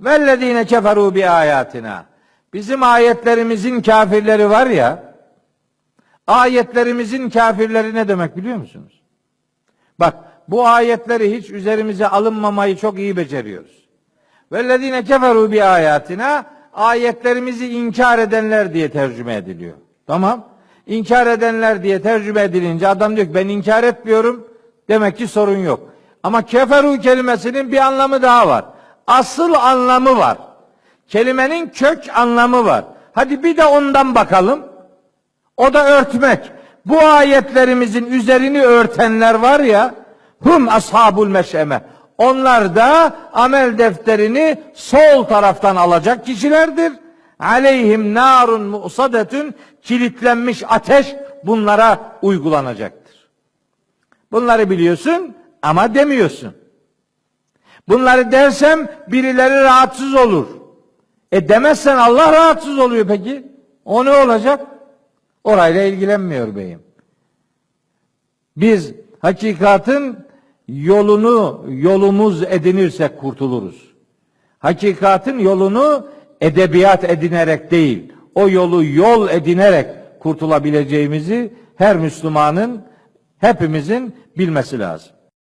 Vellezine keferu bi ayatina. Bizim ayetlerimizin kafirleri var ya, ayetlerimizin kafirleri ne demek biliyor musunuz? Bak bu ayetleri hiç üzerimize alınmamayı çok iyi beceriyoruz. Vellezine keferu bi ayatina ayetlerimizi inkar edenler diye tercüme ediliyor. Tamam. İnkar edenler diye tercüme edilince adam diyor ki ben inkar etmiyorum. Demek ki sorun yok. Ama keferu kelimesinin bir anlamı daha var. Asıl anlamı var. Kelimenin kök anlamı var. Hadi bir de ondan bakalım. O da örtmek. Bu ayetlerimizin üzerini örtenler var ya, hum ashabul meşeme. Onlar da amel defterini sol taraftan alacak kişilerdir. Aleyhim narun musadetün kilitlenmiş ateş bunlara uygulanacaktır. Bunları biliyorsun ama demiyorsun. Bunları dersem birileri rahatsız olur. E demezsen Allah rahatsız oluyor peki. O ne olacak? Orayla ilgilenmiyor beyim. Biz hakikatin yolunu yolumuz edinirsek kurtuluruz. Hakikatin yolunu edebiyat edinerek değil, o yolu yol edinerek kurtulabileceğimizi her Müslümanın hepimizin bilmesi lazım.